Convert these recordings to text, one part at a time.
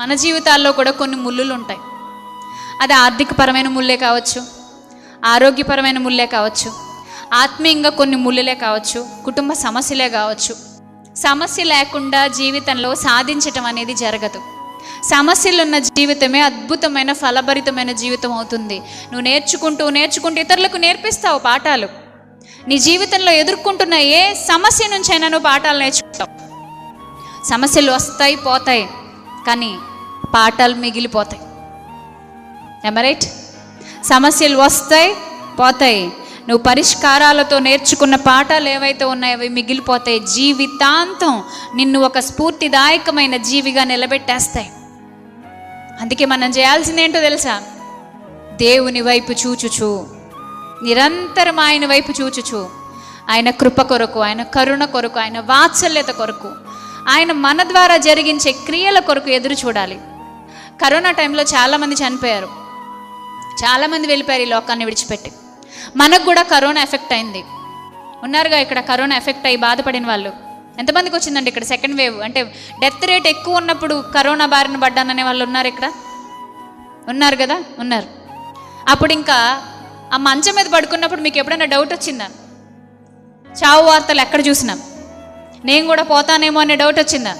మన జీవితాల్లో కూడా కొన్ని ముళ్ళులు ఉంటాయి అది ఆర్థికపరమైన ముళ్ళే కావచ్చు ఆరోగ్యపరమైన ముళ్ళే కావచ్చు ఆత్మీయంగా కొన్ని ముళ్ళులే కావచ్చు కుటుంబ సమస్యలే కావచ్చు. సమస్య లేకుండా జీవితంలో సాధించటం అనేది జరగదు. సమస్యలున్న జీవితమే అద్భుతమైన ఫలభరితమైన జీవితం అవుతుంది. నువ్వు నేర్చుకుంటూ నేర్చుకుంటూ ఇతరులకు నేర్పిస్తావు పాఠాలు. నీ జీవితంలో ఎదుర్కొంటున్న ఏ సమస్య నుంచైనా నువ్వు పాఠాలు నేర్చుకుంటావు. సమస్యలు వస్తాయి పోతాయి. కానీ పాఠాలు మిగిలిపోతాయి. ఎమరైట్ సమస్యలు వస్తాయి పోతాయి. నువ్వు పరిష్కారాలతో నేర్చుకున్న పాఠాలు ఏవైతే ఉన్నాయో అవి మిగిలిపోతాయి. జీవితాంతం నిన్ను ఒక స్ఫూర్తిదాయకమైన జీవిగా నిలబెట్టేస్తాయి. అందుకే మనం చేయాల్సింది ఏంటో తెలుసా? దేవుని వైపు చూచుచు. నిరంతరం ఆయన వైపు చూచుచు. ఆయన కృప కొరకు ఆయన కరుణ కొరకు ఆయన వాత్సల్యత కొరకు ఆయన మన ద్వారా జరిగించే క్రియల కొరకు ఎదురు చూడాలి. కరోనా టైంలో చాలామంది చనిపోయారు. చాలామంది వెళ్ళిపోయారు ఈ లోకాన్ని విడిచిపెట్టి. మనకు కూడా కరోనా ఎఫెక్ట్ అయింది. ఉన్నారుగా ఇక్కడ కరోనా ఎఫెక్ట్ అయ్యి బాధపడిన వాళ్ళు? ఎంతమందికి వచ్చిందండి ఇక్కడ సెకండ్ వేవ్? అంటే డెత్ రేట్ ఎక్కువ ఉన్నప్పుడు కరోనా బారిన పడ్డాననే వాళ్ళు ఉన్నారు ఇక్కడ? ఉన్నారు కదా? ఉన్నారు. అప్పుడు ఇంకా ఆ మంచం మీద పడుకున్నప్పుడు మీకు ఎప్పుడైనా డౌట్ వచ్చిందా? చావు వార్తలు ఎక్కడ చూసినా? నేను కూడా పోతానేమో అనే డౌట్ వచ్చిందా?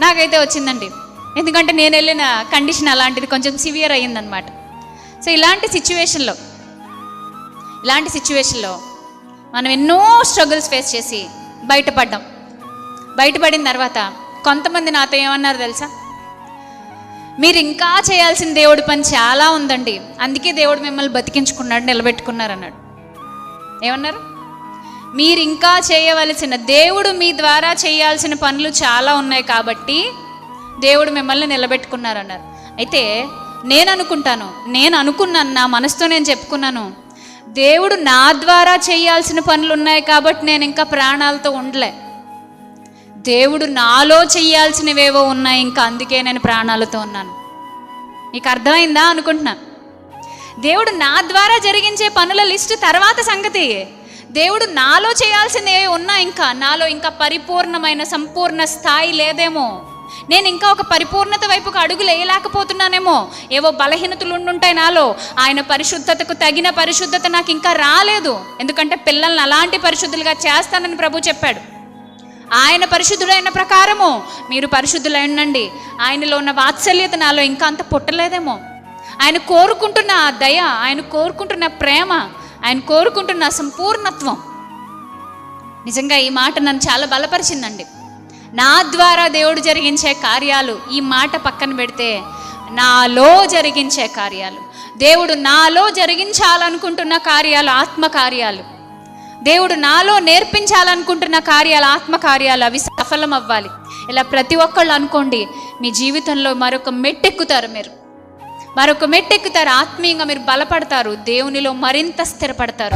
నాకైతే వచ్చిందండి. ఎందుకంటే నేను వెళ్ళిన కండిషన్ అలాంటిది కొంచెం సివియర్ అయ్యిందనమాట సో ఇలాంటి సిచ్యువేషన్లో ఇలాంటి సిచ్యువేషన్లో మనం ఎన్నో స్ట్రగుల్స్ ఫేస్ చేసి బయటపడ్డాం. బయటపడిన తర్వాత కొంతమంది నాతో ఏమన్నారు తెలుసా? మీరు ఇంకా చేయాల్సిన దేవుడి పని చాలా ఉందండి. అందుకే దేవుడు మిమ్మల్ని బతికించుకున్నాడు నిలబెట్టుకున్నారు అన్నాడు. ఏమన్నారు? మీరు ఇంకా చేయవలసిన దేవుడు మీ ద్వారా చేయాల్సిన పనులు చాలా ఉన్నాయి కాబట్టి దేవుడు మిమ్మల్ని నిలబెట్టుకున్నారన్నారు. అయితే నేను అనుకుంటాను నేను అనుకున్నాను నా మనసుతో నేను చెప్పుకున్నాను దేవుడు నా ద్వారా చేయాల్సిన పనులు ఉన్నాయి కాబట్టి నేను ఇంకా ప్రాణాలతో ఉండలే. దేవుడు నాలో చేయాల్సినవేవో ఉన్నాయి ఇంకా అందుకే నేను ప్రాణాలతో ఉన్నాను. నీకు అర్థమైందా అనుకుంటున్నా? దేవుడు నా ద్వారా జరిగించే పనుల లిస్టు తర్వాత సంగతి. దేవుడు నాలో చేయాల్సింది ఏ ఉన్నా ఇంకా నాలో ఇంకా పరిపూర్ణమైన సంపూర్ణ స్థాయి లేదేమో. నేను ఇంకా ఒక పరిపూర్ణత వైపుకు అడుగులు వేయలేకపోతున్నానేమో. ఏవో బలహీనతలు ఉండుంటాయి నాలో. ఆయన పరిశుద్ధతకు తగిన పరిశుద్ధత నాకు ఇంకా రాలేదు. ఎందుకంటే పిల్లల్ని అలాంటి పరిశుద్ధులుగా చేస్తానని ప్రభు చెప్పాడు. ఆయన పరిశుద్ధుడైన ప్రకారము మీరు పరిశుద్ధులై ఉండండి. ఆయనలో ఉన్న వాత్సల్యత నాలో ఇంకా అంత పుట్టలేదేమో. ఆయన కోరుకుంటున్న ఆ దయ ఆయన కోరుకుంటున్న ప్రేమ ఆయన కోరుకుంటున్న సంపూర్ణత్వం. నిజంగా ఈ మాట నన్ను చాలా బలపరిచిందండి. నా ద్వారా దేవుడు జరిగించే కార్యాలు ఈ మాట పక్కన పెడితే నాలో జరిగించే కార్యాలు. దేవుడు నాలో జరిగించాలనుకుంటున్న కార్యాలు ఆత్మ కార్యాలు. దేవుడు నాలో నేర్పించాలనుకుంటున్న కార్యాలు ఆత్మ కార్యాలు. అవి సఫలం అవ్వాలి ఇలా ప్రతి ఒక్కళ్ళు అనుకోండి మీ జీవితంలో మరొక మెట్టెక్కుతారు మీరు. మరొక మెట్టెక్కుతారు ఆత్మీయంగా మీరు బలపడతారు దేవునిలో మరింత స్థిరపడతారు.